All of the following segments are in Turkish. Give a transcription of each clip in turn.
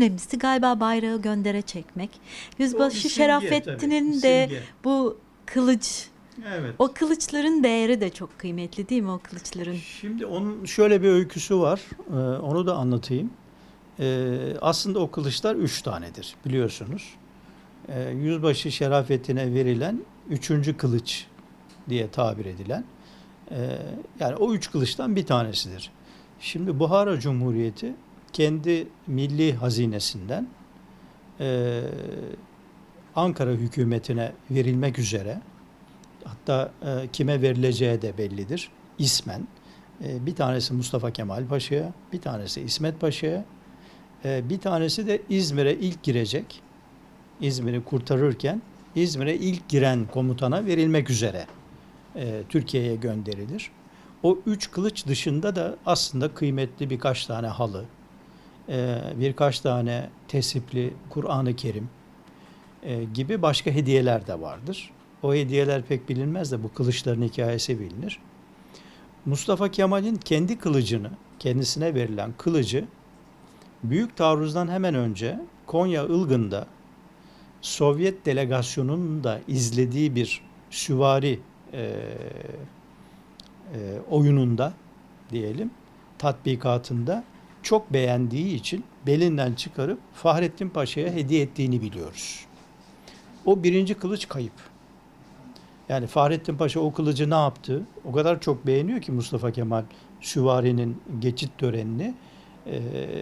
önemlisi galiba bayrağı göndere çekmek. Yüzbaşı Şerafettin'in de simge. bu kılıç, Evet. o kılıçların değeri de çok kıymetli değil mi o kılıçların? Şimdi onun şöyle bir öyküsü var. Ee, onu da anlatayım. Ee, aslında o kılıçlar üç tanedir biliyorsunuz. Ee, Yüzbaşı Şerafettin'e verilen üçüncü kılıç diye tabir edilen. ee, yani o üç kılıçtan bir tanesidir. Şimdi Buhara Cumhuriyeti kendi milli hazinesinden ee, Ankara hükümetine verilmek üzere hatta e, kime verileceği de bellidir ismen. E, bir tanesi Mustafa Kemal Paşa'ya, bir tanesi İsmet Paşa'ya, e, bir tanesi de İzmir'e ilk girecek. İzmir'i kurtarırken İzmir'e ilk giren komutana verilmek üzere e, Türkiye'ye gönderilir. O üç kılıç dışında da aslında kıymetli birkaç tane halı, e, birkaç tane tesipli Kur'an-ı Kerim e, gibi başka hediyeler de vardır. O hediyeler pek bilinmez de bu kılıçların hikayesi bilinir. Mustafa Kemal'in kendi kılıcını, kendisine verilen kılıcı Büyük Taarruz'dan hemen önce Konya Ilgın'da Sovyet delegasyonunun da izlediği bir süvari e, e, oyununda diyelim tatbikatında çok beğendiği için belinden çıkarıp Fahrettin Paşa'ya hediye ettiğini biliyoruz. O birinci kılıç kayıp. Yani Fahrettin Paşa o kılıcı ne yaptı? O kadar çok beğeniyor ki Mustafa Kemal süvarinin geçit törenini e,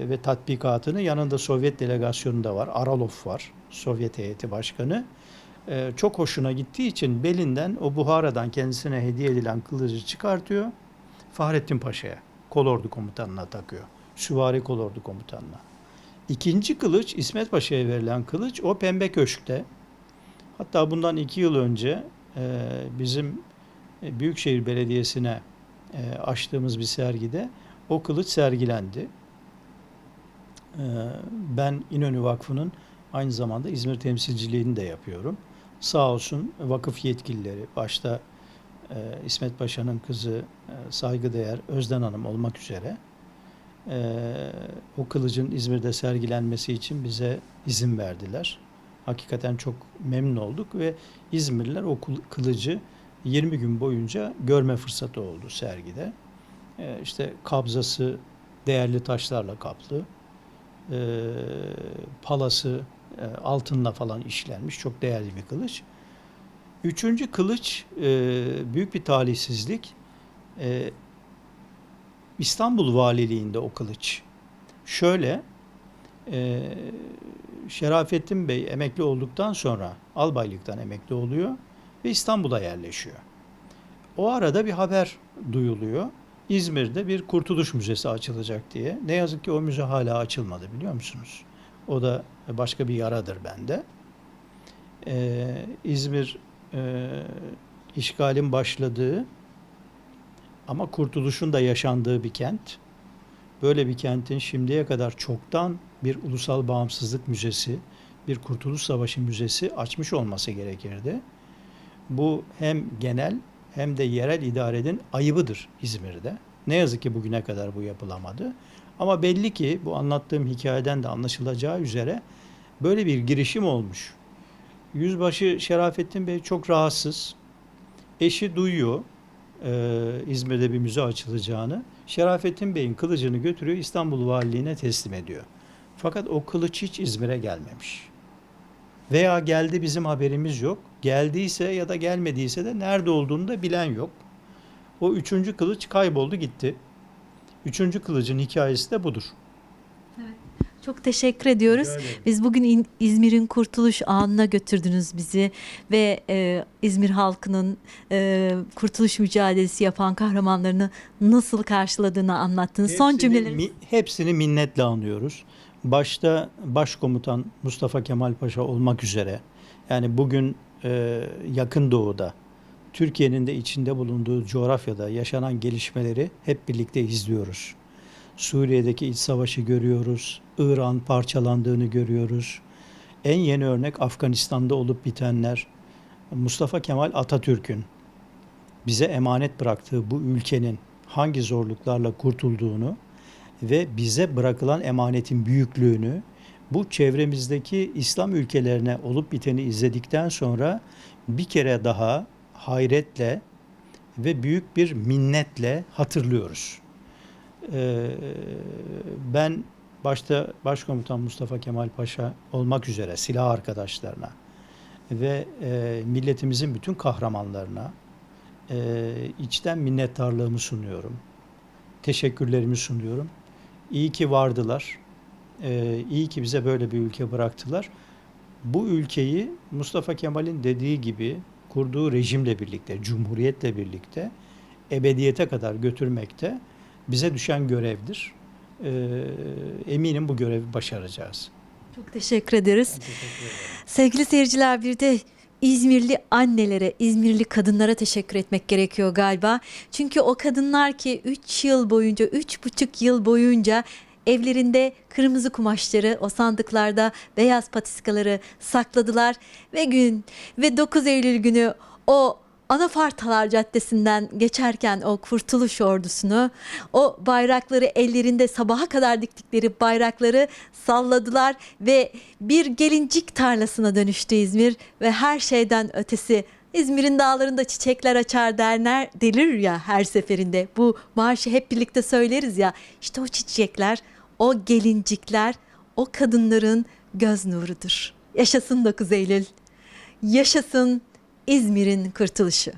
ve tatbikatını. Yanında Sovyet delegasyonu da var. Aralov var. Sovyet heyeti başkanı. E, çok hoşuna gittiği için belinden o Buhara'dan kendisine hediye edilen kılıcı çıkartıyor. Fahrettin Paşa'ya, kolordu komutanına takıyor. Süvari kolordu komutanına. İkinci kılıç İsmet Paşa'ya verilen kılıç o Pembe Köşk'te. Hatta bundan iki yıl önce e, bizim e, Büyükşehir Belediyesi'ne e, açtığımız bir sergide o kılıç sergilendi. E, ben İnönü Vakfı'nın aynı zamanda İzmir temsilciliğini de yapıyorum. Sağ olsun vakıf yetkilileri, başta e, İsmet Paşa'nın kızı e, saygıdeğer Özden Hanım olmak üzere e, o kılıcın İzmir'de sergilenmesi için bize izin verdiler. Hakikaten çok memnun olduk ve İzmirliler o kıl- kılıcı 20 gün boyunca görme fırsatı oldu sergide. E, işte kabzası değerli taşlarla kaplı, e, palası e, altınla falan işlenmiş çok değerli bir kılıç. Üçüncü kılıç e, büyük bir talihsizlik. E, İstanbul Valiliğinde o kılıç. Şöyle, e, Şerafettin Bey emekli olduktan sonra albaylıktan emekli oluyor ve İstanbul'a yerleşiyor. O arada bir haber duyuluyor. İzmir'de bir Kurtuluş Müzesi açılacak diye. Ne yazık ki o müze hala açılmadı biliyor musunuz? O da başka bir yaradır bende. Ee, İzmir e, işgalin başladığı ama kurtuluşun da yaşandığı bir kent. Böyle bir kentin şimdiye kadar çoktan bir ulusal bağımsızlık müzesi, bir Kurtuluş Savaşı müzesi açmış olması gerekirdi. Bu hem genel hem de yerel idarenin ayıbıdır İzmir'de. Ne yazık ki bugüne kadar bu yapılamadı. Ama belli ki bu anlattığım hikayeden de anlaşılacağı üzere böyle bir girişim olmuş. Yüzbaşı Şerafettin Bey çok rahatsız. Eşi duyuyor e, İzmir'de bir müze açılacağını. Şerafettin Bey'in kılıcını götürüyor İstanbul Valiliğine teslim ediyor. Fakat o kılıç hiç İzmir'e gelmemiş. Veya geldi bizim haberimiz yok. Geldiyse ya da gelmediyse de nerede olduğunu da bilen yok. O üçüncü kılıç kayboldu gitti. Üçüncü kılıcın hikayesi de budur. Çok teşekkür ediyoruz. Biz bugün İn- İzmir'in kurtuluş anına götürdünüz bizi ve e, İzmir halkının e, kurtuluş mücadelesi yapan kahramanlarını nasıl karşıladığını anlattınız. Son Hepsini cümleleri. mi- hepsini minnetle anıyoruz. Başta Başkomutan Mustafa Kemal Paşa olmak üzere yani bugün e, yakın doğuda Türkiye'nin de içinde bulunduğu coğrafyada yaşanan gelişmeleri hep birlikte izliyoruz. Suriye'deki iç savaşı görüyoruz. İran parçalandığını görüyoruz. En yeni örnek Afganistan'da olup bitenler. Mustafa Kemal Atatürk'ün bize emanet bıraktığı bu ülkenin hangi zorluklarla kurtulduğunu ve bize bırakılan emanetin büyüklüğünü, Bu çevremizdeki İslam ülkelerine olup biteni izledikten sonra bir kere daha hayretle ve büyük bir minnetle hatırlıyoruz. Ee, ben başta Başkomutan Mustafa Kemal Paşa olmak üzere silah arkadaşlarına ve e, milletimizin bütün kahramanlarına e, içten minnettarlığımı sunuyorum. Teşekkürlerimi sunuyorum. İyi ki vardılar. E, iyi ki bize böyle bir ülke bıraktılar. Bu ülkeyi Mustafa Kemal'in dediği gibi kurduğu rejimle birlikte, cumhuriyetle birlikte ebediyete kadar götürmekte bize düşen görevdir. E, eminim bu görevi başaracağız. Çok teşekkür ederiz. Sevgili seyirciler bir de İzmirli annelere, İzmirli kadınlara teşekkür etmek gerekiyor galiba. Çünkü o kadınlar ki 3 yıl boyunca, 3,5 yıl boyunca evlerinde kırmızı kumaşları, o sandıklarda beyaz patiskaları sakladılar ve gün ve 9 Eylül günü o Anafartalar Caddesi'nden geçerken o kurtuluş ordusunu, o bayrakları ellerinde sabaha kadar diktikleri bayrakları salladılar ve bir gelincik tarlasına dönüştü İzmir ve her şeyden ötesi İzmir'in dağlarında çiçekler açar derler delir ya her seferinde. Bu marşı hep birlikte söyleriz ya. İşte o çiçekler, o gelincikler, o kadınların göz nurudur. Yaşasın 9 Eylül. Yaşasın İzmir'in kurtuluşu.